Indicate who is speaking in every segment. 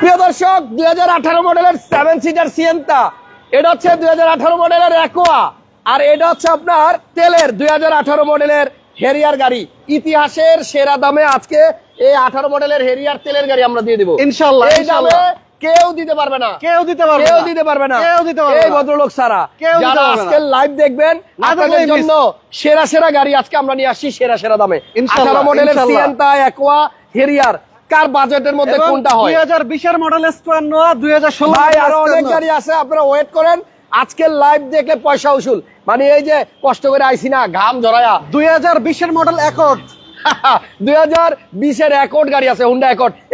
Speaker 1: প্রিয় দর্শক দুই হাজার আঠারো মডেলের সেভেন সিটার সিয়েন্তা এটা হচ্ছে দুই মডেলের একোয়া আর এটা হচ্ছে আপনার তেলের দুই মডেলের হেরিয়ার গাড়ি। ইতিহাসের সেরা দামে আজকে এই আঠারো মডেলের হেরিয়ার তেলের গাড়ি আমরা দিয়ে দিব।
Speaker 2: ইনশাল্লাহ,
Speaker 1: কেউ দিতে পারবে না।
Speaker 2: কেউ দিতে পারবে
Speaker 1: কেউ দিতে পারবে না।
Speaker 2: কেউ দিতে পারবে
Speaker 1: এই ভদ্রলোক সারা যারা আজকে লাইভ দেখবেন আপনাদের জন্য সেরা সেরা গাড়ি আজকে আমরা নিয়ে আসছি সেরা সেরা দামে। আঠারো মডেলের। সিয়েন্তা একোয়া হেরিয়ার কার বাজেটের মধ্যে কোনটা হয়?
Speaker 2: 2020 এর মডেল স্কোয়ার নোয়া 2016
Speaker 1: ভাই আরও অনেক গাড়ি আছে আপনারা ওয়েট করেন। আজকের লাইভ দেখলে পয়সা উসুল। মানে এই যে কষ্ট করে আইছি না ঘাম জড়ায়া
Speaker 2: 2020 এর মডেল অ্যাকর্ড
Speaker 1: দুই হাজার বিশের গাড়ি আছে হুন্ডা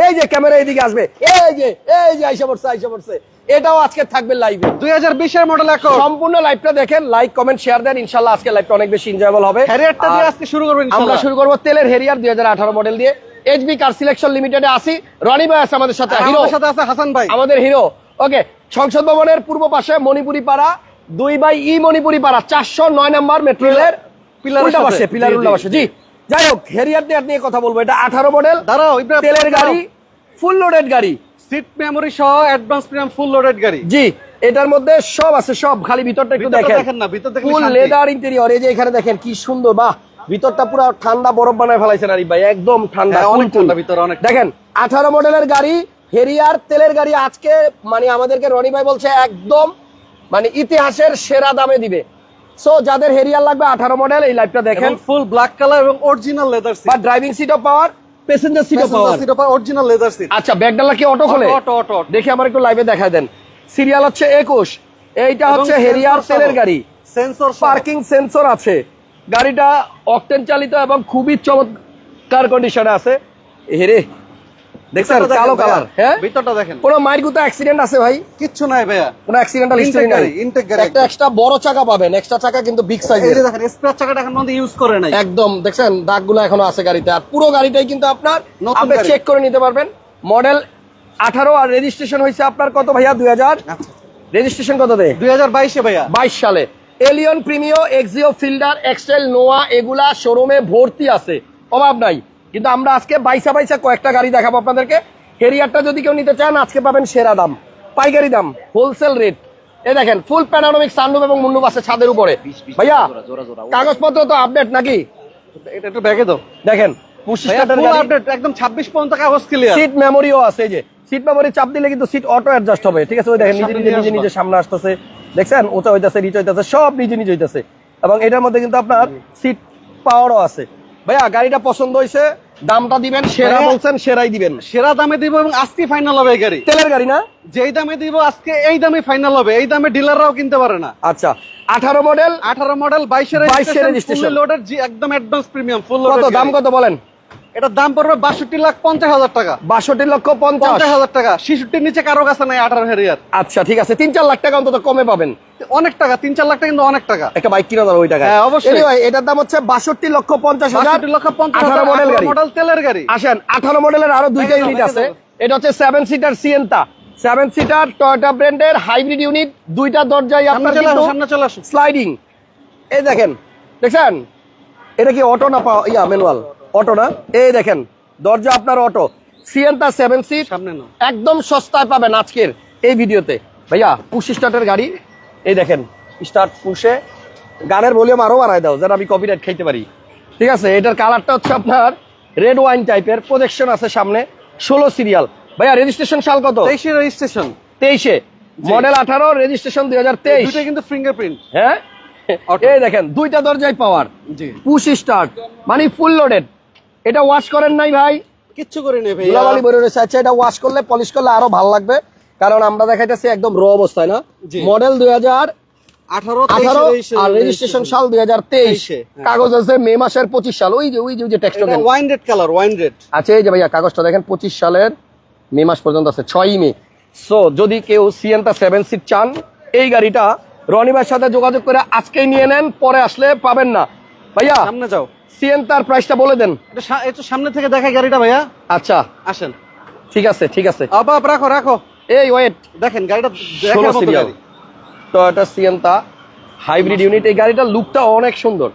Speaker 1: এই যে ক্যামেরা এইদিকে আসবে। এই যে এই যে আইসা পড়ছে আইসা পড়ছে। এটাও আজকে থাকবে লাইভে
Speaker 2: 2020 এর মডেল অ্যাকর্ড
Speaker 1: সম্পূর্ণ লাইভটা দেখেন লাইক কমেন্ট শেয়ার দেন। ইনশাল্লাহ আজকে লাইভটা অনেক বেশি এনজয়েবল হবে।
Speaker 2: হ্যারিয়ারটা দিয়ে আজকে শুরু করবেন
Speaker 1: আমরা শুরু করব তেলের হেরিয়ার দুই হাজার আঠারো মডেল দিয়ে। এইচবি কার সিলেকশন লিমিটেডে আসি। রনি ভাই আছে আমাদের সাথে হিরো
Speaker 2: সাথে আছে হাসান ভাই।
Speaker 1: আমাদের হিরো ওকে সংসদ ভবনের পূর্ব পাশে মণিপুরি পাড়া দুই বাই ই মণিপুরি পাড়া চারশো নয় নম্বর মেট্রো রেলের
Speaker 2: পিলারের
Speaker 1: উল্টা পাশে পিলার উল্টা পাশে। জি যাই হোক হেরিয়ার নিয়ে নিয়ে কথা বলব। এটা আঠারো মডেল
Speaker 2: দাঁড়াও
Speaker 1: তেলের গাড়ি ফুল লোডেড গাড়ি।
Speaker 2: সিট মেমোরি সহ অ্যাডভান্স প্রিমিয়াম ফুল লোডেড গাড়ি।
Speaker 1: জি এটার মধ্যে সব আছে সব। খালি ভিতরটা একটু দেখেন।
Speaker 2: না, ভিতর
Speaker 1: ফুল লেদার ইন্টেরিয়র এই যে এখানে দেখেন কি সুন্দর বাহ। ভিতরটা পুরো ঠান্ডা বরফ বানায় ফেলাইছেন আরিফ ভাই একদম ঠান্ডা
Speaker 2: হ্যাঁ, অনেক ঠান্ডা। ভিতরে, অনেক
Speaker 1: দেখেন আঠারো মডেলের গাড়ি হেরিয়ার তেলের গাড়ি আজকে মানে আমাদেরকে রনি ভাই বলছে একদম মানে ইতিহাসের সেরা দামে দিবে। সো যাদের হেরিয়ার লাগবে আঠারো মডেল এই লাইভটা দেখেন।
Speaker 2: ফুল ব্ল্যাক কালার এবং অরিজিনাল লেদার সিট
Speaker 1: বা ড্রাইভিং সিট সিটও power passenger সিটও power.
Speaker 2: Seat of original leather seat
Speaker 1: আচ্ছা ব্যাগডালা কি অটো খোলে?
Speaker 2: অটো অটো অটো
Speaker 1: দেখে আমার একটু লাইভে দেখায় দেন। সিরিয়াল হচ্ছে একুশ। এইটা হচ্ছে হেরিয়ার তেলের গাড়ি।
Speaker 2: সেন্সর
Speaker 1: পার্কিং সেন্সর আছে। গাড়িটা অকটেন চালিত এবং খুবই চমৎকার কন্ডিশনে আছে। হেরে দেখছেন? কালো কালার হ্যাঁ?
Speaker 2: ভিতরটা দেখেন।
Speaker 1: কোনো মাইর গুতো অ্যাক্সিডেন্ট আছে ভাই?
Speaker 2: কিচ্ছু নাই ভাইয়া।
Speaker 1: কোনো অ্যাক্সিডেন্টাল হিস্টরি নাই।
Speaker 2: গাড়ি
Speaker 1: একটা এক্সট্রা বড় চাকা পাবেন। এক্সট্রা চাকা কিন্তু বিগ
Speaker 2: এই দেখেন স্পেয়ার চাকাটা এখন পর্যন্ত ইউজ করে নাই।
Speaker 1: একদম দেখছেন? দাগগুলো এখনও আছে গাড়িতে। আর পুরো গাড়িটাই কিন্তু আপনার
Speaker 2: নতুন
Speaker 1: আপনি চেক করে নিতে পারবেন। মডেল আঠারো আর রেজিস্ট্রেশন হয়েছে আপনার কত ভাইয়া? দুই হাজার?
Speaker 2: আচ্ছা
Speaker 1: রেজিস্ট্রেশন কত দেয়
Speaker 2: দুই হাজার বাইশে ভাইয়া।
Speaker 1: বাইশ সালে। Allion Premio Axio Fielder X Trail Noah এগুলা শোরুমে ভর্তি আছে। অভাব নাই। কিন্তু আমরা আজকে বাইসা বাইসা কয়েকটা গাড়ি দেখাবো আপনাদেরকে। হেরিয়ারটা যদি কেউ নিতে চান আজকে পাবেন সেরা দাম। পাইকারি দাম হোলসেল রেট এই দেখেন ফুল প্যানারোমিক সানরুফ এবং মুন্ডুপ আছে ছাদের উপরে। ভাইয়া কাগজপত্র তো আপডেট নাকি?
Speaker 2: এটা একটু ব্যাগে দাও।
Speaker 1: দেখেন
Speaker 2: একদম 26 পর্যন্ত কাগজ ক্লিয়ার
Speaker 1: সিট মেমোরিও আছে যে। সিট মেমোরি চাপ দিলে কিন্তু সিট অটো অ্যাডজাস্ট হবে। ঠিক আছে ওই দেখেন নিজে নিজে। নিজে সামনে আসতেছে। দেখছেন? উঁচা হইতাছে নিচে হইতাছে সব নিজে নিজে হইতাছে। এবং এটার মধ্যে কিন্তু আপনার সিট পাওয়ারও আছে। ভাইয়া গাড়িটা পছন্দ হয়েছে দামটা দিবেন সেরা বলছেন সেরাই দিবেন।
Speaker 2: সেরা দামে দিব এবং আজকে ফাইনাল হবে এই গাড়ি।
Speaker 1: তেলের গাড়ি না?
Speaker 2: যেই দামে দিব আজকে এই দামে ফাইনাল হবে। এই দামে ডিলাররাও কিনতে পারে না।
Speaker 1: আচ্ছা আঠারো মডেল
Speaker 2: 18 মডেল 22 এর
Speaker 1: 22 এর registration।
Speaker 2: ফুল লোডেড জি একদম অ্যাডভান্স প্রিমিয়াম ফুল
Speaker 1: কত? দাম কত বলেন?
Speaker 2: এটার দাম পড়বে 62 লাখ 50 হাজার টাকা।
Speaker 1: বাষট্টি লক্ষ পঞ্চাশ।
Speaker 2: হাজার টাকা। 66 নিচে কারও কাছে নাই 18 হেরিয়ার।
Speaker 1: আচ্ছা ঠিক আছে। তিন চার লাখ টাকা অন্তত কমে পাবেন।
Speaker 2: অনেক টাকা 3 4 লাখ টাকা কিন্তু অনেক টাকা।
Speaker 1: একটা বাইক কিনা ওই টাকা
Speaker 2: হ্যাঁ, অবশ্যই।
Speaker 1: এটার দাম হচ্ছে বাষট্টি লক্ষ পঞ্চাশ হাজার।
Speaker 2: লক্ষ 50
Speaker 1: আঠারো
Speaker 2: হাজার
Speaker 1: মডেল
Speaker 2: মডেল তেলের গাড়ি।
Speaker 1: আসেন আঠারো মডেলের আরও দুইটা ইউনিট আছে। এটা হচ্ছে seven seater Sienta seven seater Toyota ব্র্যান্ডের হাইব্রিড ইউনিট দুইটা দরজায় আপনার স্লাইডিং এই দেখেন দেখছেন? এটা কি অটো না পাওয়া ইয়া ম্যানুয়াল অটো না? এই দেখেন দরজা আপনার অটো। সিয়েন্তা সেভেন সিট একদম সস্তায় পাবেন আজকের এই ভিডিওতে। ভাইয়া পুশ স্টার্টের গাড়ি এই দেখেন স্টার্ট পুশে গানের ভলিউম আরও বাড়ায় দাও যেন আমি কপিরাইট খাইতে পারি। ঠিক আছে এটার কালারটা হচ্ছে আপনার রেড ওয়াইন টাইপের প্রজেকশন আছে সামনে ষোলো সিরিয়াল ভাইয়া রেজিস্ট্রেশন সাল কত?
Speaker 2: 23 এর রেজিস্ট্রেশন
Speaker 1: তেইশে মডেল আঠারো রেজিস্ট্রেশন দুই হাজার তেইশ।
Speaker 2: কিন্তু ফিঙ্গারপ্রিন্ট
Speaker 1: হ্যাঁ। এই দেখেন দুইটা দরজায় পাওয়ার পুশ স্টার্ট মানে ফুল লোডেড এটা ওয়াশ করেন নাই ভাই?
Speaker 2: কিচ্ছু করে নেবে
Speaker 1: ধুলাবালি বেরো রয়েছে। আচ্ছা এটা ওয়াশ করলে পলিশ করলে আরও ভালো লাগবে। কারণ আমরা দেখাইতেছি একদম র অবস্থায় না? মডেল দুই হাজার আর রেজিস্ট্রেশন সাল দুই হাজার তেইশে। কাগজ আছে মে মাসের পঁচিশ সাল। ওই যে ওই যে text
Speaker 2: wine red colour wine red
Speaker 1: আচ্ছা এই যে ভাইয়া কাগজটা দেখেন পঁচিশ সালের মে মাস পর্যন্ত আছে ছয়ই মে। সো যদি কেউ সিএনটা সেভেন সিট চান এই গাড়িটা রনিবার সাথে যোগাযোগ করে আজকেই নিয়ে নেন পরে আসলে পাবেন না। ভাইয়া
Speaker 2: সামনে যাও।
Speaker 1: প্রাইসটা বলে দেন।
Speaker 2: একটু সামনে থেকে দেখাই গাড়িটা ভাইয়া।
Speaker 1: আচ্ছা।
Speaker 2: আসেন।
Speaker 1: ঠিক আছে ঠিক আছে।
Speaker 2: রাখো রাখো।
Speaker 1: এই ওয়েট
Speaker 2: দেখেন গাড়িটা
Speaker 1: ষোলো
Speaker 2: দেখার
Speaker 1: serial Toyota Sienta hybrid unit এই গাড়িটার লুকটা অনেক সুন্দর।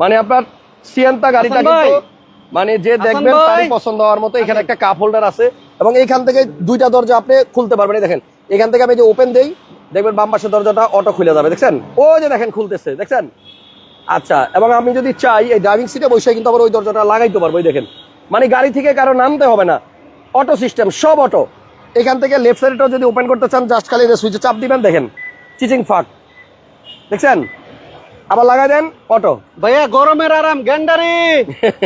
Speaker 1: মানে আপনার সিয়েন্তা গাড়িটা কিন্তু মানে যে দেখবেন। তারই পছন্দ হওয়ার মতো এখানে একটা কাপ হোল্ডার আছে। এবং এইখান থেকে দুইটা দরজা আপনি খুলতে পারবেন। দেখেন এখান থেকে আমি যে ওপেন দেই দেখবেন বাম পাশের দরজাটা অটো খুলে যাবে। দেখছেন? ও যে দেখেন খুলতেছে। দেখছেন? আচ্ছা এবং আমি যদি চাই এই ড্রাইভিং সিটে বসে কিন্তু আবার ওই দরজাটা লাগাইতে পারব দেখেন। মানে গাড়ি থেকে কারও নামতে হবে না। অটো সিস্টেম সব অটো। এখান থেকে লেফট সাইডটাও যদি ওপেন করতে চান জাস্ট খালি সুইচে চাপ দিবেন দেখেন। চিচিং ফাঁক দেখছেন? আবার লাগাই দেন অটো।
Speaker 2: ভাইয়া গরমের আরাম গ্যান্ডারি।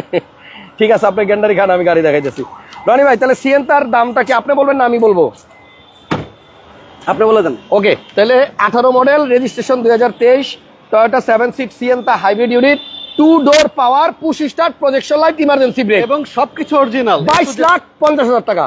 Speaker 1: ঠিক আছে আপনি গ্যান্ডারি খান আমি গাড়ি দেখাইতেছি। রনি ভাই তাহলে সিএনটার দামটা কি আপনি বলবেন না আমি বলব?
Speaker 2: আপনি বলে দেন।
Speaker 1: ওকে তাহলে আঠারো মডেল রেজিস্ট্রেশন দুই হাজার তেইশ Toyota seven seat সিএনটা hybrid unit two door power push start projection light emergency brake
Speaker 2: এবং সবকিছু অরিজিনাল
Speaker 1: বাইশ লাখ পঞ্চাশ হাজার টাকা।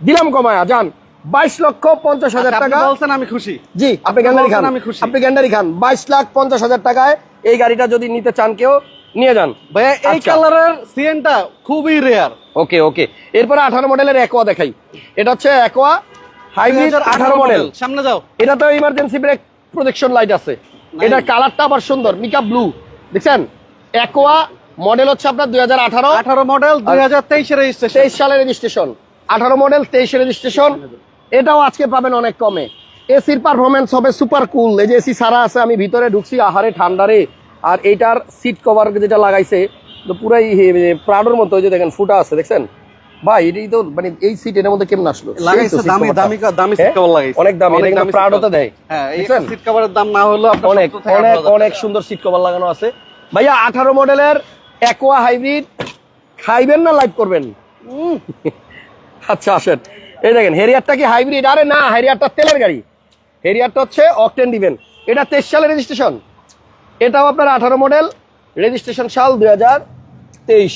Speaker 1: দিলাম কমায়া যান বাইশ লক্ষ পঞ্চাশ হাজার টাকা।
Speaker 2: বলছেন আমি খুশি।
Speaker 1: জি আপনি গ্যান্ডারি খান।
Speaker 2: আমি খুশি।
Speaker 1: আপনি গ্যান্ডারি খান। বাইশ লাখ পঞ্চাশ হাজার টাকায় এই গাড়িটা যদি নিতে চান কেউ নিয়ে যান।
Speaker 2: ভাইয়া এই
Speaker 1: আচ্ছা।
Speaker 2: কালারের সিএনটা খুবই রেয়ার
Speaker 1: ওকে ওকে। এরপরে আঠারো মডেলের একোয়া দেখাই। এটা হচ্ছে একোয়া হাইব্রিড আঠারো মডেল
Speaker 2: সামনে যাও।
Speaker 1: এটা তো ইমার্জেন্সি ব্রেক প্রোটেকশন লাইট আছে। এটার কালারটা আবার সুন্দর মিকা ব্লু দেখছেন? একোয়া মডেল হচ্ছে আপনার দুই হাজার আঠারো।
Speaker 2: আঠারো মডেল দুই হাজার তেইশের রেজিস্ট্রেশন
Speaker 1: তেইশ সালের রেজিস্ট্রেশন আঠারো মডেল তেইশে রেজিস্ট্রেশন এটাও আজকে পাবেন অনেক কমে। এসির পারফরমেন্স হবে সুপার কুল এই যে এসি সারা আছে আমি ভিতরে ঢুকছি আহারে ঠান্ডারে আর এইটার সিট কভার যেটা লাগাইছে তো পুরাই প্রাডোর মতো ওই যে দেখেন ফুটা আছে দেখছেন? ভাই এটাই তো মানে এই সিট এর মধ্যে কেমন আসলো?
Speaker 2: লাগাইছে দামি দামি দামি
Speaker 1: হ্যাঁ?
Speaker 2: সিট কভার লাগাইছে।
Speaker 1: অনেক দামি এটা কিন্তু প্রাডোতে দেয়।
Speaker 2: হ্যাঁ এই সিট কভারের দাম না হলো
Speaker 1: অনেক অনেক অনেক সুন্দর সিট কভার লাগানো আছে। ভাইয়া আঠারো মডেলের একোয়া হাইব্রিড খাইবেন না লাইভ করবেন? আচ্ছা আসেন। এই দেখেন হেরিয়ারটা কি হাইব্রিড আরে না হেরিয়ারটা তেলের গাড়ি। হেরিয়ারটা হচ্ছে অকটেন দিবেন এটা তেইশ সালের রেজিস্ট্রেশন এটাও আপনার আঠারো মডেল রেজিস্ট্রেশন সাল দুই হাজার তেইশ।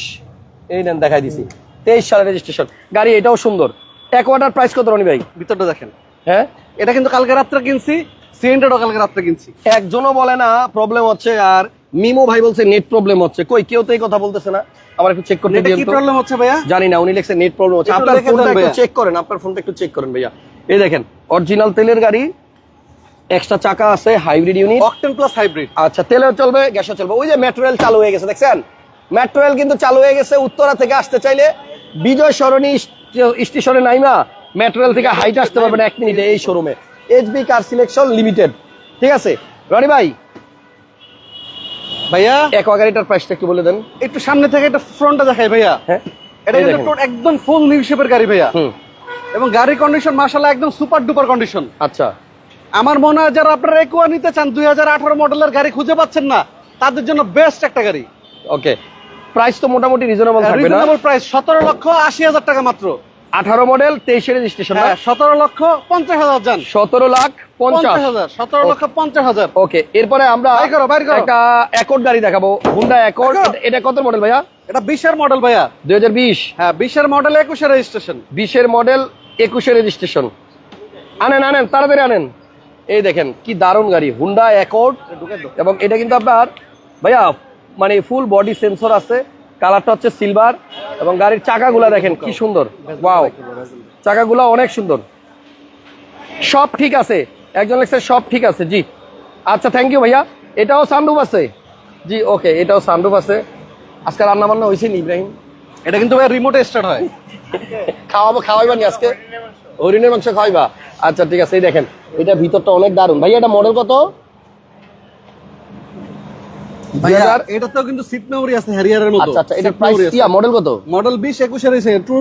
Speaker 1: এই নেন দেখাই দিছি। তেইশ সালের রেজিস্ট্রেশন গাড়ি এটাও সুন্দর। একোয়াটার প্রাইস কত রনি ভাই?
Speaker 2: ভিতরটা দেখেন।
Speaker 1: হ্যাঁ?
Speaker 2: এটা কিন্তু কালকে রাত্রে কিনছি সিএনটাও কালকে রাত্রে কিনছি।
Speaker 1: একজনও বলে না প্রবলেম হচ্ছে আর মিমো ভাই বলছে নেট প্রবলেম হচ্ছে। কই কেউ তো এই কথা বলতেছে না? আমার একটু চেক করতে দিন
Speaker 2: কি প্রবলেম হচ্ছে ভাইয়া?
Speaker 1: জানি না উনি লিখছে নেট প্রবলেম হচ্ছে। আপনার ফোনটা একটু চেক করেন আপনার ফোনটা একটু চেক করেন ভাইয়া। এই দেখেন অরিজিনাল তেলের গাড়ি এক্সট্রা চাকা আছে hybrid unit
Speaker 2: octane plus hybrid
Speaker 1: আচ্ছা তেলেও চলবে গ্যাসও চলবে। ওই যে মেট্রোরেল চালু হয়ে গেছে দেখছেন? মেট্রো রেল কিন্তু চালু হয়ে গেছে উত্তরা থেকে আসতে চাইলে বিজয় সরণি স্টেশনে নাইমা মেট্রো রেল থেকে হাইট আসতে পারবেন এক মিনিটে এই শোরুমে এইচবি কার সিলেকশন লিমিটেড ঠিক আছে? রনি ভাই।
Speaker 2: ভাইয়া?
Speaker 1: একোয়া গাড়িটার প্রাইসটা একটু বলে দেন।
Speaker 2: একটু সামনে থেকে একটা ফ্রন্টটা দেখাই ভাইয়া।
Speaker 1: হ্যাঁ।
Speaker 2: এটা কিন্তু একদম ফুল নিউ শেপের গাড়ি ভাইয়া। এবং গাড়ির কন্ডিশন মাশাআল্লাহ একদম সুপার ডুপার কন্ডিশন
Speaker 1: আচ্ছা।
Speaker 2: আমার মনে হয় যারা আপনারা একুয়া নিতে চান দুই হাজার আঠারো মডেলের গাড়ি খুঁজে পাচ্ছেন না তাদের জন্য বেস্ট একটা গাড়ি।
Speaker 1: ওকে প্রাইস তো মোটামুটি রিজনেবল থাকবে না।
Speaker 2: রিজনেবল প্রাইস সতেরো লক্ষ আশি হাজার টাকা মাত্র।
Speaker 1: আঠারো মডেল তেইশে রেজিস্ট্রেশন
Speaker 2: হ্যাঁ সতেরো লক্ষ পঞ্চাশ হাজার যান।
Speaker 1: সতেরো লাখ পঞ্চাশ।
Speaker 2: পঞ্চাশ হাজার সতেরো লক্ষ পঞ্চাশ হাজার।
Speaker 1: ওকে এরপরে আমরা
Speaker 2: বাইর করো, বাইর করো।
Speaker 1: একটা অ্যাকর্ড গাড়ি দেখাবো হুন্ডা অ্যাকর্ড এটা কত মডেল ভাইয়া?
Speaker 2: এটা বিশের মডেল ভাইয়া।
Speaker 1: দুই হাজার বিশ।
Speaker 2: হ্যাঁ বিশের মডেল একুশে রেজিস্ট্রেশন
Speaker 1: বিশের মডেল একুশে রেজিস্ট্রেশন আনেন আনেন তাড়াতাড়ি আনেন। এই দেখেন কি দারুণ গাড়ি হুন্ডা অ্যাকর্ড এবং এটা কিন্তু আপনার ভাইয়া মানে ফুল বডি সেন্সর আছে কালারটা হচ্ছে সিলভার এবং গাড়ির চাকাগুলা দেখেন কি সুন্দর। ওয়াও চাকাগুলা অনেক সুন্দর। সব ঠিক আছে। একজন লেখছে সব ঠিক আছে জি। আচ্ছা থ্যাংক ইউ ভাইয়া। এটাও সানরুফ আছে? জি ওকে এটাও সানরুফ আছে। আজকে রান্না বান্না হয়েছে ইব্রাহিম?
Speaker 2: এটা কিন্তু ভাই রিমোটে স্টার্ট হয়।
Speaker 1: খাওয়াবো খাওয়াইবা নি আজকে? হরিণের মাংস খাওয়াইবা। আচ্ছা ঠিক আছে এই দেখেন এটা ভিতরটা অনেক দারুণ। ভাইয়া এটা মডেল কত?
Speaker 2: ভাইয়া
Speaker 1: 2000
Speaker 2: এটাতেও কিন্তু সিট মেমোরি আছে হ্যারিয়ারের মতো।
Speaker 1: আচ্ছা আচ্ছা এটা প্রাইস কি মডেল কত?
Speaker 2: মডেল বিশ একুশে রয়েছে টু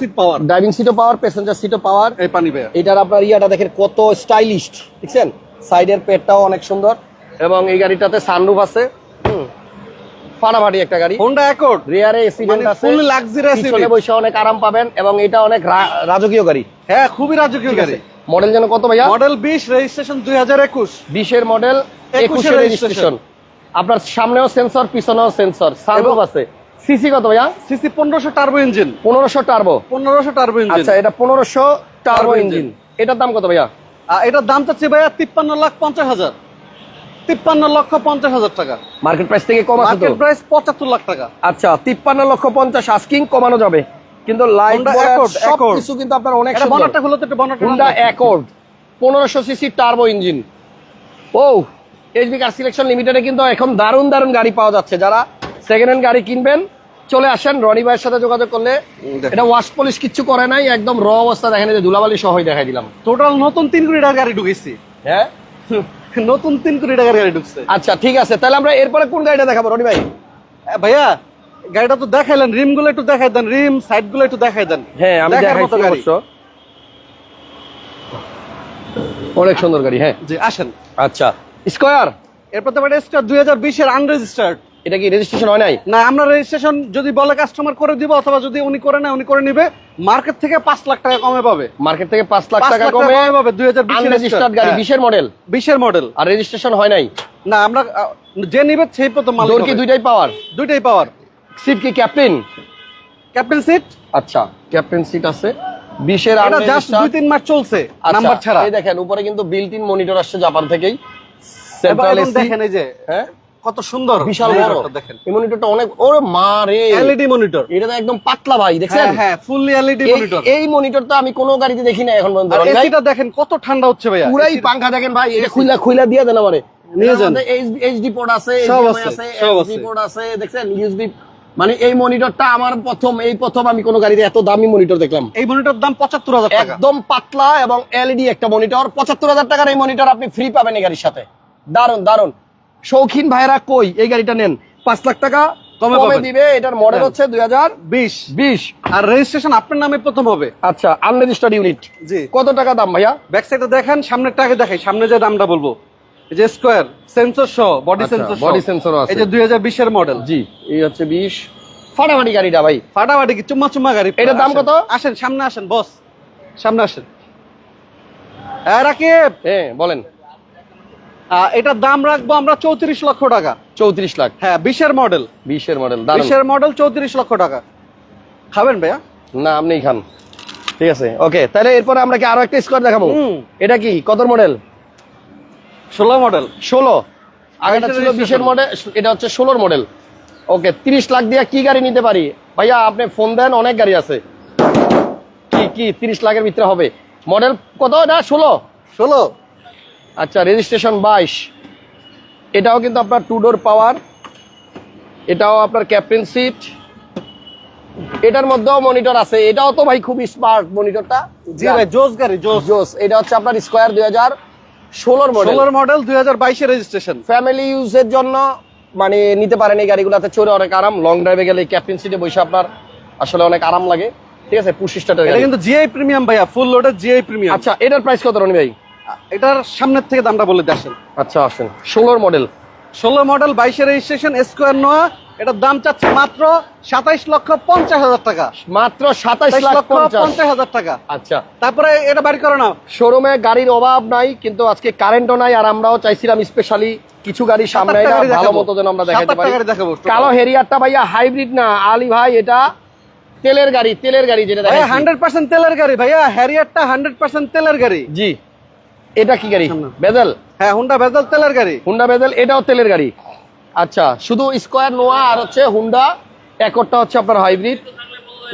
Speaker 2: সিট পাওয়ার
Speaker 1: ড্রাইভিং সিটও পাওয়ার প্যাসেঞ্জার সিটও পাওয়ার
Speaker 2: এই পানি ভাইয়া।
Speaker 1: এটার আপনার ইয়াটা দেখেন কত স্টাইলিশ দেখছেন? সাইডের পেটটাও অনেক সুন্দর। এবং এই গাড়িটাতে সানরুফ আছে। ফাটাফাটি একটা গাড়ি।
Speaker 2: হোন্ডা অ্যাকর্ড
Speaker 1: রিয়ারে এসিডেন্ট
Speaker 2: মানে
Speaker 1: আছে। পিছনে বসে অনেক আরাম পাবেন এবং এটা অনেক রাজকীয় গাড়ি।
Speaker 2: হ্যাঁ খুবই রাজকীয় গাড়ি।
Speaker 1: মডেল যেন কত ভাইয়া?
Speaker 2: মডেল বিশ রেজিস্ট্রেশন দুই হাজার একুশ।
Speaker 1: বিশের মডেল
Speaker 2: একুশের
Speaker 1: রেজিস্ট্রেশন আপনার সামনেও সেন্সর পিছনেও সেন্সর সানরুফ আছে। সিসি কত ভাইয়া?
Speaker 2: সিসি পনেরোশো টার্বো ইঞ্জিন
Speaker 1: পনেরোশো টার্বো
Speaker 2: পনেরোশো টার্বো ইঞ্জিন
Speaker 1: আচ্ছা এটা পনেরোশো টার্বো ইঞ্জিন এটার দাম কত ভাইয়া?
Speaker 2: এটার দাম চাচ্ছি ভাইয়া তিপ্পান্ন লাখ পঞ্চাশ হাজার। তিপ্পান্ন লক্ষ পঞ্চাশ হাজার টাকা।
Speaker 1: মার্কেট প্রাইস থেকে কম আছে তো?
Speaker 2: মার্কেট প্রাইস পঁচাত্তর লাখ টাকা।
Speaker 1: আচ্ছা তিপ্পান্ন লক্ষ পঞ্চাশ আস্কিং কমানো যাবে। কিন্তু লাইট
Speaker 2: Honda Accord,
Speaker 1: সব কিছু কিন্তু আপনার অনেক
Speaker 2: বনারটা একটু বনারটা
Speaker 1: অ্যাকর্ড পনেরোশো সিসি টার্বো ইঞ্জিন ও এইচবি কার সিলেকশন লিমিটেডে কিন্তু এখন দারুণ দারুণ গাড়ি পাওয়া যাচ্ছে। যারা সেকেন্ড হ্যান্ড গাড়ি কিনবেন চলে আসেন। রনি ভাইয়ের সাথে যোগাযোগ করলে এটা ওয়াশ পলিশ কিচ্ছু করে নাই একদম র অবস্থা। দেখেন এই যে ধুলাবালি সহই দেখাই দিলাম।
Speaker 2: টোটাল নতুন তিন কোটি টাকার গাড়ি ঢুকেছি।
Speaker 1: হ্যাঁ?
Speaker 2: নতুন তিন কোটি টাকার গাড়ি ঢুকছে।
Speaker 1: আচ্ছা ঠিক আছে। তাহলে আমরা এরপরে কোন গাড়িটা দেখাবো রনি ভাই?
Speaker 2: ভাইয়া গাড়িটা তো দেখাইলেন। রিমগুলো একটু দেখাই দেন। রিম সাইডগুলো একটু দেখাই দেন।
Speaker 1: হ্যাঁ আমি
Speaker 2: দেখার মতো
Speaker 1: দেখাইছি
Speaker 2: গাড়ি।
Speaker 1: অবশ্য। অনেক সুন্দর গাড়ি হ্যাঁ।
Speaker 2: জি আসেন।
Speaker 1: আচ্ছা। স্কয়ার।
Speaker 2: এরপর তো এটা দুই হাজার বিশের আনরেজিস্টার্ড
Speaker 1: এটা কি রেজিস্ট্রেশন হয় নাই?
Speaker 2: না আমরা রেজিস্ট্রেশন যদি বলে কাস্টমার করে দিব অথবা যদি উনি করে নেয় উনি করে নিবে। মার্কেট থেকে পাঁচ লাখ টাকা কমে পাবে।
Speaker 1: মার্কেট থেকে পাঁচ লাখ টাকা কমে
Speaker 2: পাবে দুই হাজার
Speaker 1: আনরেজিস্টার্ড গাড়ি বিশের মডেল
Speaker 2: বিশের মডেল
Speaker 1: আর রেজিস্ট্রেশন হয় নাই?
Speaker 2: না আমরা যে নিবে সেই প্রথম
Speaker 1: ডোর কি দুইটাই পাওয়ার
Speaker 2: দুইটাই পাওয়ার
Speaker 1: সিট কি ক্যাপ্টেন
Speaker 2: ক্যাপ্টেন সিট
Speaker 1: আচ্ছা ক্যাপ্টেন সিট আছে। বিশের
Speaker 2: এটা জাস্ট দুই তিন মাস চলছে নাম্বার ছাড়া।
Speaker 1: আচ্ছা, এই দেখেন উপরে কিন্তু বিল্ট ইন মনিটর আসছে জাপান থেকেই। Central AC.
Speaker 2: দেখেন এই যে
Speaker 1: হ্যাঁ?
Speaker 2: কত সুন্দর
Speaker 1: বিশাল বড়
Speaker 2: দেখেন।
Speaker 1: এই মনিটরটা অনেক ওরে মা রে।
Speaker 2: LED monitor.
Speaker 1: এটা তো একদম পাতলা ভাই দেখছেন?
Speaker 2: হ্যাঁ হ্যাঁ ফুললি এলইডি
Speaker 1: এই-
Speaker 2: মনিটর।
Speaker 1: এই মনিটরটা আমি কোনো গাড়িতে দেখি না এখন পর্যন্ত। ভাই।
Speaker 2: এসিটা দেখেন কত ঠান্ডা হচ্ছে ভাইয়া।
Speaker 1: পুরাই পাংখা দেখেন ভাই এটা খুইলা খুইলা দিয়ে দেন আমারে।
Speaker 2: নিয়ে যান।
Speaker 1: এইচডি পোর্ট আছে
Speaker 2: সব আছে,
Speaker 1: আছে। পোর্ট আছে। দেখছেন? ইউএসবি মানে এই মনিটরটা আমার প্রথম এই প্রথম আমি কোনো গাড়িতে এত দামি মনিটর দেখলাম।
Speaker 2: এই মনিটর দাম পঁচাত্তর হাজার টাকা।
Speaker 1: একদম পাতলা এবং এলইডি একটা মনিটর। পঁচাত্তর হাজার টাকার এই মনিটর আপনি ফ্রি পাবেন এই গাড়ির সাথে। দারুণ দারুণ শৌখিন ভাইরা কই? এই গাড়িটা নেন। পাঁচ লাখ টাকা
Speaker 2: কমে
Speaker 1: দিবে এটার মডেল। হচ্ছে দুই হাজার
Speaker 2: বিশ।
Speaker 1: বিশ।
Speaker 2: আর রেজিস্ট্রেশন আপনার নামে প্রথম হবে।
Speaker 1: আচ্ছা আনরেজিস্টার্ড ইউনিট
Speaker 2: জি।
Speaker 1: কত টাকা দাম ভাইয়া?
Speaker 2: ব্যাক সাইডে দেখেন সামনের টাকে দেখাই। সামনে যে দামটা বলব। এই যে স্কোয়ার সেন্সর সহ বডি সেন্সর
Speaker 1: sensor ও আছে।
Speaker 2: এই যে দুই হাজার বিশের মডেল
Speaker 1: জি এই হচ্ছে বিশ। ফাটাফাটি গাড়িটা ভাই।
Speaker 2: ফাটাফাটি কি? চুম্মা চুম্মা গাড়ি।
Speaker 1: এটার দাম কত?
Speaker 2: আসেন সামনে আসেন বস সামনে আসেন। হ্যাঁ রাকিব!
Speaker 1: হ্যাঁ বলেন।
Speaker 2: এটার দাম রাখব আমরা চৌত্রিশ লক্ষ টাকা।
Speaker 1: চৌত্রিশ লাখ।
Speaker 2: হ্যাঁ বিশের মডেল
Speaker 1: বিশের মডেল
Speaker 2: বিশের মডেল চৌত্রিশ লক্ষ টাকা। খাবেন ভাইয়া?
Speaker 1: না আপনি খান। ঠিক আছে ওকে। তাহলে এরপরে আমরা কি আরও একটা স্কোয়ার দেখাবো? এটা কি? কত মডেল
Speaker 2: ষোলো মডেল
Speaker 1: ষোলো। আগেটা ছিল বিশের মডেল এটা হচ্ছে ষোলোর মডেল ওকে তিরিশ লাখ দিয়ে কি গাড়ি নিতে পারি? ভাইয়া আপনি ফোন দেন অনেক গাড়ি আছে। কি কি? তিরিশ লাখের ভিতরে হবে। মডেল কত? এটা ষোলো।
Speaker 2: ষোলো।
Speaker 1: আচ্ছা রেজিস্ট্রেশন বাইশ। এটাও কিন্তু আপনার টু ডোর পাওয়ার এটাও আপনার ক্যাপ্টেন সিট এটার মধ্যেও মনিটর আছে। এটাও তো ভাই খুব স্মার্ট মনিটরটা
Speaker 2: জি ভাই জোস গাড়ি জোস।
Speaker 1: জোস। এটা হচ্ছে আপনার স্কোয়ার দুই হাজার ষোলোর মডেল
Speaker 2: ষোলোর মডেল দুই হাজার বাইশের রেজিস্ট্রেশন
Speaker 1: ফ্যামিলি ইউজের জন্য মানে নিতে পারেন এই গাড়িগুলোতে। চড়ে অনেক আরাম লং ড্রাইভে গেলে ক্যাপ্টেন সিটে বসে আপনার আসলে অনেক আরাম লাগে। ঠিক আছে পঁচিশ গাড়ি
Speaker 2: কিন্তু জিআই প্রিমিয়াম ভাইয়া ফুল লোডের জিআই প্রিমিয়াম
Speaker 1: আচ্ছা এটার প্রাইস কত রনি ভাই?
Speaker 2: এটার সামনের থেকে দামটা বলে দেখেন
Speaker 1: আচ্ছা আসেন। ষোলোর মডেল
Speaker 2: ষোলো মডেল বাইশের রেজিস্ট্রেশন স্কোয়ার নোয়া এটার দাম চাচ্ছে মাত্র সাতাইশ লক্ষ পঞ্চাশ হাজার টাকা।
Speaker 1: মাত্র সাতাইশ
Speaker 2: লক্ষ
Speaker 1: পঞ্চাশ।
Speaker 2: হাজার টাকা।
Speaker 1: আচ্ছা।
Speaker 2: তারপরে এটা বাড়ি করো না।
Speaker 1: শোরুমে গাড়ির অভাব নাই কিন্তু আজকে কারেন্টও নাই আর আমরাও চাইছিলাম স্পেশালি কিছু গাড়ি সামনে ভালো মতো যেন আমরা দেখাতে পারি। কালো হেরিয়ারটা ভাইয়া হাইব্রিড না আলী ভাই এটা তেলের গাড়ি তেলের গাড়ি যেটা
Speaker 2: হান্ড্রেড পার্সেন্ট তেলের গাড়ি ভাইয়া হ্যারিয়ারটা হান্ড্রেড পার্সেন্ট তেলের গাড়ি।
Speaker 1: জি। এটা কি গাড়ি। বেজেল
Speaker 2: হ্যাঁ হুন্ডা ভেজাল তেলের গাড়ি।
Speaker 1: হুন্ডা বেজেল এটাও তেলের গাড়ি। আচ্ছা শুধু স্কোয়ার নোয়া আর হচ্ছে হুন্ডা একরটা হচ্ছে আপনার হাইব্রিড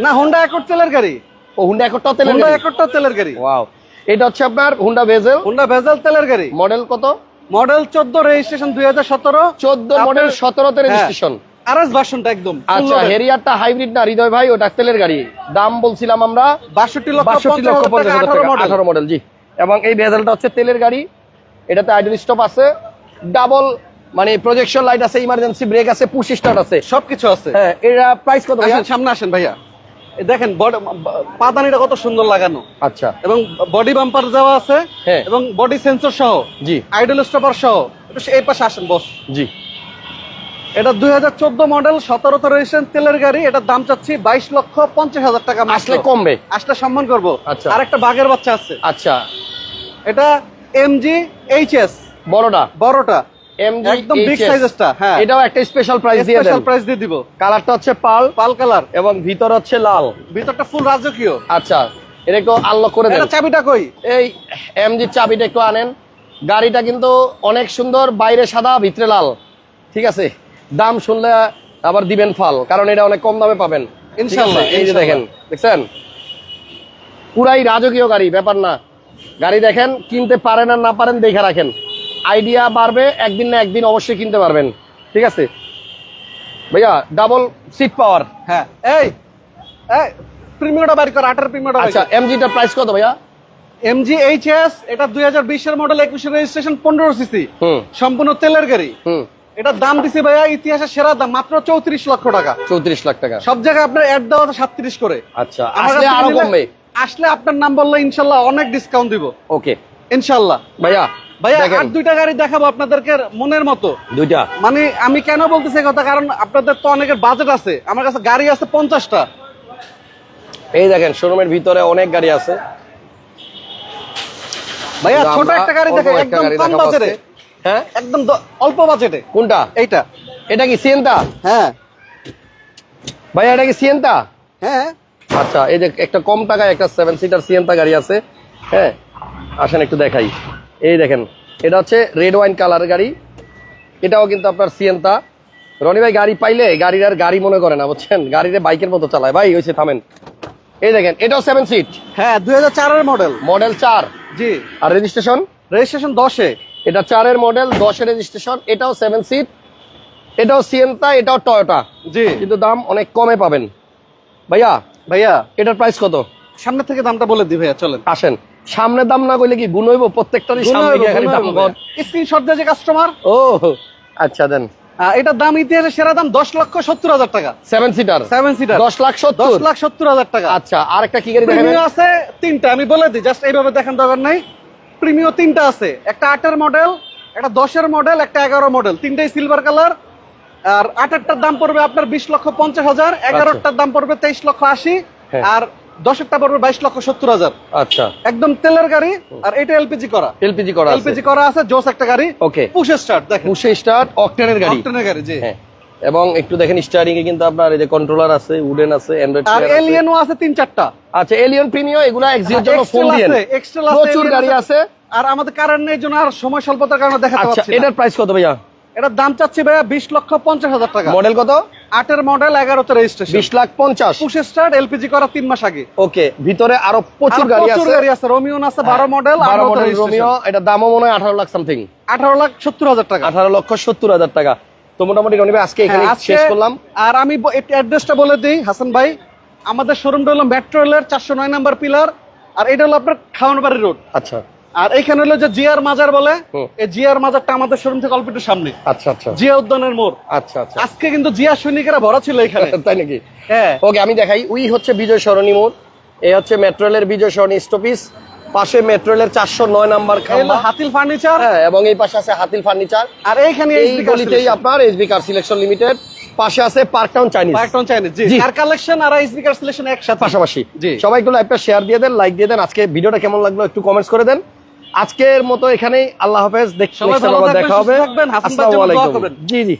Speaker 2: না হুন্ডা একর তেলের গাড়ি।
Speaker 1: ও হুন্ডা একরটাও তেলের
Speaker 2: হুন্ডা
Speaker 1: গাড়ি?
Speaker 2: একরটা তেলের গাড়ি।
Speaker 1: ওয়াও এটা হচ্ছে আপনার হুন্ডা বেজেল
Speaker 2: হুন্ডা ভেজাল তেলের গাড়ি।
Speaker 1: মডেল কত?
Speaker 2: মডেল চোদ্দ রেজিস্ট্রেশন দুই হাজার সতেরো।
Speaker 1: চোদ্দ
Speaker 2: আপনার-
Speaker 1: মডেল সতেরোতে রেজিস্ট্রেশন
Speaker 2: আর এস ভার্সনটা একদম।
Speaker 1: আচ্ছা হেরিয়ারটা হাইব্রিড না? হৃদয় ভাই ওটা তেলের গাড়ি। দাম বলছিলাম আমরা
Speaker 2: বাষট্টি লক্ষ
Speaker 1: বাষট্টি লক্ষ পঞ্চাশ হাজার টাকা। আঠারো মডেল জি। এবং এই ভেজালটা হচ্ছে তেলের গাড়ি। এটাতে আইডল স্টপ আছে। ডাবল মানে প্রজেকশন লাইট আছে ইমার্জেন্সি ব্রেক আছে পুশ স্টার্ট আছে।
Speaker 2: সবকিছু আছে।
Speaker 1: হ্যাঁ এটা প্রাইস কত
Speaker 2: সামনে আসেন ভাইয়া। দেখেন পাদানিটা কত সুন্দর লাগানো।
Speaker 1: আচ্ছা।
Speaker 2: এবং বডি বাম্পার দেওয়া আছে।
Speaker 1: হ্যাঁ।
Speaker 2: এবং বডি সেন্সর সহ।
Speaker 1: জি।
Speaker 2: আইডল স্টপার সহ। এই পাশে আসেন বস।
Speaker 1: জি।
Speaker 2: এটা দুই হাজার চোদ্দ মডেল সতেরোতে রেজিস্ট্রেশন তেলের গাড়ি। এটার দাম চাচ্ছি বাইশ লক্ষ পঞ্চাশ হাজার টাকা
Speaker 1: আসলে কমবে।
Speaker 2: আসলে সম্মান করব।
Speaker 1: আচ্ছা।
Speaker 2: আর একটা বাঘের বাচ্চা আছে।
Speaker 1: আচ্ছা।
Speaker 2: এটা এমজি এইচ এস
Speaker 1: বড়টা।
Speaker 2: বড়টা।
Speaker 1: এমজি
Speaker 2: একদম হ্যাঁ।
Speaker 1: এটাও একটা স্পেশাল প্রাইস দিয়ে দেন।
Speaker 2: স্পেশাল প্রাইস দিয়ে দিব।
Speaker 1: কালারটা হচ্ছে পাল।
Speaker 2: পাল কালার
Speaker 1: এবং ভিতর হচ্ছে লাল।
Speaker 2: ভিতরটা ফুল রাজকীয়।
Speaker 1: আচ্ছা এটা একটু আনলক করে দেন।
Speaker 2: চাবিটা কই?
Speaker 1: এই এমজি চাবিটা একটু আনেন। গাড়িটা কিন্তু অনেক সুন্দর বাইরে সাদা ভিতরে লাল। ঠিক আছে? দাম শুনলে আবার দিবেন ফাল কারণ এটা অনেক কম দামে পাবেন।
Speaker 2: ইনশাআল্লাহ,
Speaker 1: এই যে দেখেন দেখছেন? পুরাই রাজকীয় গাড়ি ব্যাপার না। গাড়ি দেখেন কিনতে পারেন আর না পারেন দেখে রাখেন। আইডিয়া বাড়বে একদিন না একদিন অবশ্যই কিনতে পারবেন। ঠিক আছে? ভাইয়া ডাবল সিট পাওয়ার
Speaker 2: হ্যাঁ। এই এই প্রিমিয়ামটা বাড়ি কর আঠারো প্রিমিয়ামটা
Speaker 1: আচ্ছা এমজিটার প্রাইস কত ভাইয়া?
Speaker 2: এমজি এইচএস এটা দুই হাজার বিশের মডেল একুশের রেজিস্ট্রেশন পনেরো সিসি
Speaker 1: হুম।
Speaker 2: সম্পূর্ণ তেলের গাড়ি।
Speaker 1: হুম।
Speaker 2: এটার দাম দিছে ভাইয়া ইতিহাসের সেরা দাম মাত্র চৌত্রিশ লক্ষ টাকা।
Speaker 1: চৌত্রিশ লাখ টাকা।
Speaker 2: সব জায়গায় আপনার অ্যাড দেওয়া আছে সাতত্রিশ করে।
Speaker 1: আচ্ছা আসলে
Speaker 2: আরও
Speaker 1: কমবে।
Speaker 2: আসলে আপনার নাম বললে ইনশাল্লাহ অনেক ডিসকাউন্ট দিব।
Speaker 1: ওকে
Speaker 2: ইনশাল্লাহ।
Speaker 1: ভাইয়া
Speaker 2: ভাইয়া আর দুইটা গাড়ি দেখাবো আপনাদেরকে মনের মতো।
Speaker 1: দুইটা।
Speaker 2: মানে আমি কেন বলতেছি এই কথা? কারণ আপনাদের তো অনেকের বাজেট আছে। আমার কাছে গাড়ি আছে পঞ্চাশটা।
Speaker 1: এই দেখেন শোরুমের ভিতরে অনেক গাড়ি আছে।
Speaker 2: ভাইয়া ছোট একটা গাড়ি একদম কম বাজেটে
Speaker 1: হ্যাঁ?
Speaker 2: একদম অল্প বাজেটে
Speaker 1: কোনটা?
Speaker 2: এইটা।
Speaker 1: এটা কি সিয়েন্তা
Speaker 2: হ্যাঁ।
Speaker 1: ভাইয়া এটা কি সিয়েন্তা
Speaker 2: হ্যাঁ।
Speaker 1: আচ্ছা এই যে একটা কম টাকায় একটা সেভেন সিটার সিয়েন্তা গাড়ি আছে হ্যাঁ? আসেন একটু দেখাই। এই দেখেন এটা হচ্ছে রেড ওয়াইন কালার গাড়ি। এটাও কিন্তু আপনার সিয়েন্তা রনি ভাই গাড়ি পাইলে গাড়ির আর গাড়ি মনে করে না বুঝছেন? গাড়িরে বাইকের মতো চালায়। ভাই হয়েছে থামেন। এই দেখেন এটাও সেভেন সিট
Speaker 2: হ্যাঁ দুই হাজার চারের মডেল
Speaker 1: মডেল চার।
Speaker 2: জি।
Speaker 1: আর রেজিস্ট্রেশন
Speaker 2: রেজিস্ট্রেশন দশে।
Speaker 1: এটা চারের মডেল দশের রেজিস্ট্রেশন এটাও সেভেন সিট এটাও সিয়েন্তা এটাও টয়োটা
Speaker 2: জি।
Speaker 1: কিন্তু দাম অনেক কমে পাবেন। ভাইয়া
Speaker 2: ভাইয়া
Speaker 1: এটার প্রাইস কত?
Speaker 2: সামনে থেকে দামটা বলে দি ভাইয়া চলেন।
Speaker 1: আসেন। সামনে দাম না কইলে কি গুণ হইব? প্রত্যেকটারই সামনে গিয়ে খালি দাম কর
Speaker 2: স্ক্রিনশট দিয়ে যে কাস্টমার
Speaker 1: ও আচ্ছা দেন।
Speaker 2: এটার দাম ইতিহাসে সেরা দাম দশ লক্ষ সত্তর হাজার টাকা।
Speaker 1: সেভেন সিটার
Speaker 2: সেভেন সিটার
Speaker 1: দশ লাখ
Speaker 2: দশ লাখ সত্তর হাজার টাকা।
Speaker 1: আচ্ছা আর একটা কি গাড়ি
Speaker 2: প্রিমিও আছে তিনটা আমি বলে দিই জাস্ট এইভাবে দেখেন দরকার নাই। প্রিমিও তিনটা আছে একটা আটের মডেল একটা দশের মডেল একটা এগারো মডেল তিনটাই সিলভার কালার আর আটেরটার দাম পড়বে আপনার বিশ লক্ষ পঞ্চাশ হাজার এগারোটার দাম পড়বে তেইশ লক্ষ আশি
Speaker 1: হ্যাঁ।
Speaker 2: আর দশেরটা পড়বে বাইশ লক্ষ সত্তর হাজার।
Speaker 1: আচ্ছা।
Speaker 2: একদম তেলের গাড়ি আর এটা এলপিজি করা।
Speaker 1: এলপিজি করা
Speaker 2: এলপিজি করা আছে জোস একটা গাড়ি।
Speaker 1: ওকে।
Speaker 2: পুশ স্টার্ট দেখেন।
Speaker 1: পুশে স্টার্ট অকটেনের গাড়ি।
Speaker 2: অক্টেনের গাড়ি জি।
Speaker 1: হ্যাঁ। এবং একটু দেখেন স্টারিং এ কিন্তু আপনার এই যে কন্ট্রোলার আছে উডেন আছে অ্যান্ড্রয়েড
Speaker 2: আর এলিয়েনও আছে। তিন চারটা।
Speaker 1: আচ্ছা এলিয়ন প্রিমিও এগুলা এক্সির জন্য ফোন দিয়েন
Speaker 2: Excel আছে,
Speaker 1: প্রচুর গাড়ি আছে।
Speaker 2: আর আমাদের কারেন্ট নেই জন্য আর সময় স্বল্পতার কারণে দেখাতে
Speaker 1: আচ্ছা
Speaker 2: পারছি না।
Speaker 1: এটার প্রাইস কত ভাইয়া?
Speaker 2: এটার দাম চাচ্ছি ভাইয়া বিশ লক্ষ পঞ্চাশ হাজার টাকা।
Speaker 1: মডেল কত?
Speaker 2: আটের মডেল এগারোতে রেজিস্ট্রেশন
Speaker 1: বিশ লাখ পঞ্চাশ।
Speaker 2: পুশ স্টার্ট এলপিজি করা তিন মাস আগে।
Speaker 1: ওকে ভিতরে আরও প্রচুর গাড়ি
Speaker 2: প্রচুর
Speaker 1: আছে।
Speaker 2: গাড়ি আছে রোমিওন আছে বারো মডেল
Speaker 1: বারো মডেল রোমিও এটা দামও মনে হয় আঠারো লাখ সামথিং
Speaker 2: আঠারো লাখ সত্তর হাজার টাকা।
Speaker 1: আঠারো লক্ষ সত্তর হাজার টাকা। তো মোটামুটি রনি ভাই আজকে এখানে
Speaker 2: হ্যাঁ,
Speaker 1: শেষ করলাম।
Speaker 2: আর আমি অ্যাড্রেসটা বলে দিই হাসান ভাই। আমাদের শোরুমটা হলো মেট্রো রেলের চারশো নয় নাম্বার পিলার আর এটা হলো আপনার খাওয়ানবাড়ি রোড
Speaker 1: আচ্ছা।
Speaker 2: আর এইখানে হলো যে জিয়ার মাজার বলে এই জিয়ার মাজারটা আমাদের শোরুম থেকে অল্প একটু সামনে।
Speaker 1: আচ্ছা আচ্ছা।
Speaker 2: জিয়া উদ্যানের মোড়।
Speaker 1: আচ্ছা আচ্ছা।
Speaker 2: আজকে কিন্তু জিয়া সৈনিকেরা ভরা ছিল এখানে।
Speaker 1: তাই নাকি?
Speaker 2: হ্যাঁ।
Speaker 1: ওকে আমি দেখাই। উই হচ্ছে বিজয় সরণী মোড়। এ হচ্ছে মেট্রো রেলের বিজয় সরণী স্টপিস। পাশে মেট্রোলের চারশো নয় নাম্বার
Speaker 2: হাতিল ফার্নিচার।
Speaker 1: হ্যাঁ এবং এই পাশে আছে হাতিল ফার্নিচার।
Speaker 2: আর এইখানে
Speaker 1: এই গলিতেই আপনার এসবি কার সিলেকশন লিমিটেড পাশে আছে পার্ক টাউন চাইনিজ
Speaker 2: পার্কটন চাইনিজ জি। আর কালেকশন আর এসবি কার সিলেকশন একসাথে।
Speaker 1: পাশাপাশি।
Speaker 2: জি।
Speaker 1: সবাই একটু লাইভটা শেয়ার দিয়ে দেন লাইক দিয়ে দেন। আজকে ভিডিওটা কেমন লাগল একটু কমেন্টস করে দেন। আজকের মতো এখানেই আল্লাহ হাফেজ দেখ
Speaker 2: সবাই
Speaker 1: next time
Speaker 2: ভালো
Speaker 1: আবার
Speaker 2: থাকবেন,
Speaker 1: দেখা হবে। আসসালামু আলাইকুম। জি জি।